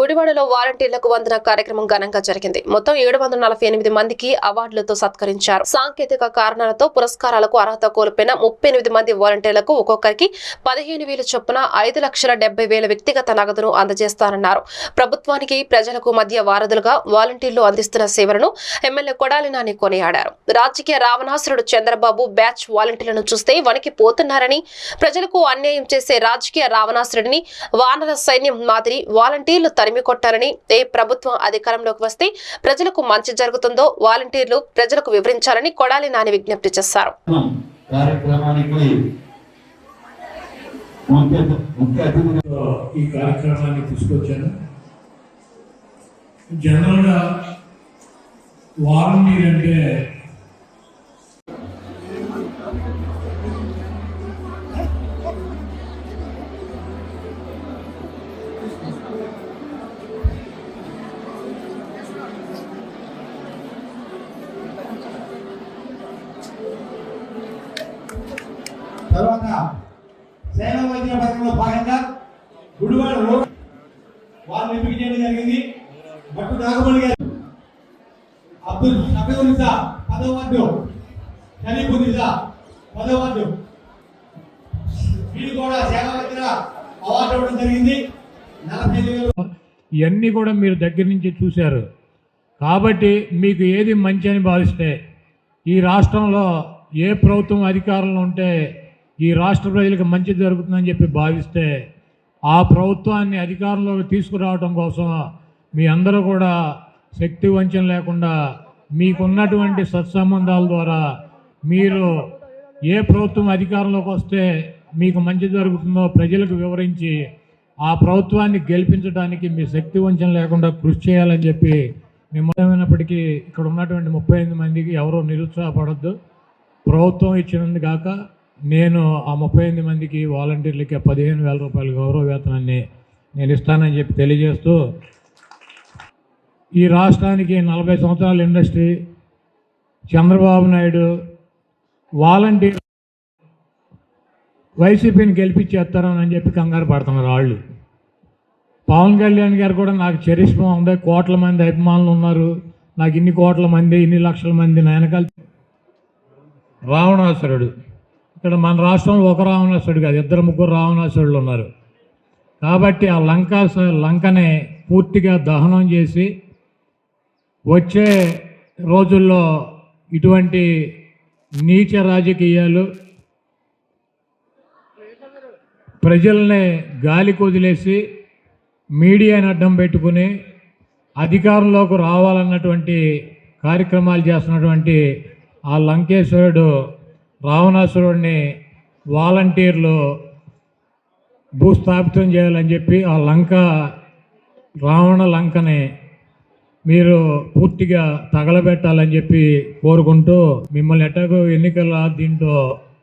గుడివాడలో వాలంటీర్లకు వందన కార్యక్రమం ఘనంగా జరిగింది. మొత్తం ఏడు వందల నలభై ఎనిమిది మందికి అవార్డులతో సత్కరించారు. సాంకేతిక కారణాలతో పురస్కారాలకు అర్హత కోల్పోయిన ముప్పై ఎనిమిది మంది వాలంటీర్లకు ఒక్కొక్కరికి పదిహేను వేలు చొప్పున ఐదు లక్షల డెబ్బై వేల వ్యక్తిగత నగదును అందజేస్తారన్నారు ప్రభుత్వానికి ప్రజలకు మధ్య వారధులుగా వాలంటీర్లు అందిస్తున్న సేవలను ఎమ్మెల్యే కొడాలి నాని కొనియాడారు. రాజకీయ రావణాసురుడు చంద్రబాబు బ్యాచ్ వాలంటీర్లను చూస్తే వణికి పోతున్నారని ప్రజలకు అన్యాయం చేసే రాజకీయ రావణాసురుడిని వానర సైన్యం మాదిరి వాలంటీర్లు తరిమి కొట్టారని ఏ ప్రభుత్వం అధికారంలోకి వస్తే ప్రజలకు మంచి జరుగుతుందో వాలంటీర్లు ప్రజలకు వివరించాలని కొడాలి నాని విజ్ఞప్తి చేశారు. ఈ కార్యక్రమాన్ని తీసుకొచ్చాను. జనరల్గా వాలంటీర్ అంటే తర్వాత సేవ వైద్య పథకంలో భాగంగా గుడివాడ రోడ్ వారిని ఎంపిక చేయడం జరిగింది. భట్టు నాగమణి గారు అబ్దుల్ షఫీర్ నిసా పదవ వార్డు షరీఫ్ నిసా పదవ వార్డు. వీళ్ళు కూడా సేవా వైద్య అవార్డు ఇవ్వడం జరిగింది. నలభై వేలు. ఇవన్నీ కూడా మీరు దగ్గర నుంచి చూశారు. కాబట్టి మీకు ఏది మంచి అని భావిస్తే ఈ రాష్ట్రంలో ఏ ప్రభుత్వం అధికారంలో ఉంటే ఈ రాష్ట్ర ప్రజలకు మంచి జరుగుతుందని చెప్పి భావిస్తే ఆ ప్రభుత్వాన్ని అధికారంలోకి తీసుకురావడం కోసం మీ అందరూ కూడా శక్తి వంచన లేకుండా మీకున్నటువంటి సత్సంబంధాల ద్వారా మీరు ఏ ప్రభుత్వం అధికారంలోకి వస్తే మీకు మంచి జరుగుతుందో ప్రజలకు వివరించి ఆ ప్రభుత్వాన్ని గెలిపించడానికి మీ శక్తి వంచన లేకుండా కృషి చేయాలని చెప్పి మిమ్మల్మైనప్పటికీ ఇక్కడ ఉన్నటువంటి ముప్పై ఎనిమిది మందికి ఎవరూ నిరుత్సాహపడద్దు. ప్రభుత్వం ఇచ్చినందు కాక నేను ఆ ముప్పై ఎనిమిది మందికి వాలంటీర్లకి పదిహేను వేల రూపాయల గౌరవ వేతనాన్ని నేను ఇస్తానని చెప్పి తెలియజేస్తూ ఈ రాష్ట్రానికి నలభై సంవత్సరాల ఇండస్ట్రీ చంద్రబాబు నాయుడు వాలంటీర్ వైసీపీని గెలిపించేస్తారని చెప్పి కంగారు పడుతున్నారు వాళ్ళు. పవన్ కళ్యాణ్ గారు కూడా నాకు చరిష్మా ఉంది కోట్ల మంది అభిమానులు ఉన్నారు. నాకు ఇన్ని కోట్ల మంది ఇన్ని లక్షల మంది నా వెనకాల రావణాసురుడు. ఇక్కడ మన రాష్ట్రంలో ఒక రావణాసుడు కాదు ఇద్దరు ముగ్గురు రావణాసుడులు ఉన్నారు. కాబట్టి ఆ లంక లంకని పూర్తిగా దహనం చేసి వచ్చే రోజుల్లో ఇటువంటి నీచ రాజకీయాలు ప్రజల్ని గాలి కొదిలేసి మీడియాని అడ్డం పెట్టుకుని అధికారంలోకి రావాలన్నటువంటి కార్యక్రమాలు చేస్తున్నటువంటి ఆ లంకేశ్వరుడు రావణాసురుడిని వాలంటీర్లు భూస్థాపితం చేయాలని చెప్పి ఆ లంక రావణ లంకని మీరు పూర్తిగా తగలబెట్టాలని చెప్పి కోరుకుంటూ మిమ్మల్ని ఎట్టకు ఎన్నికల దీంట్లో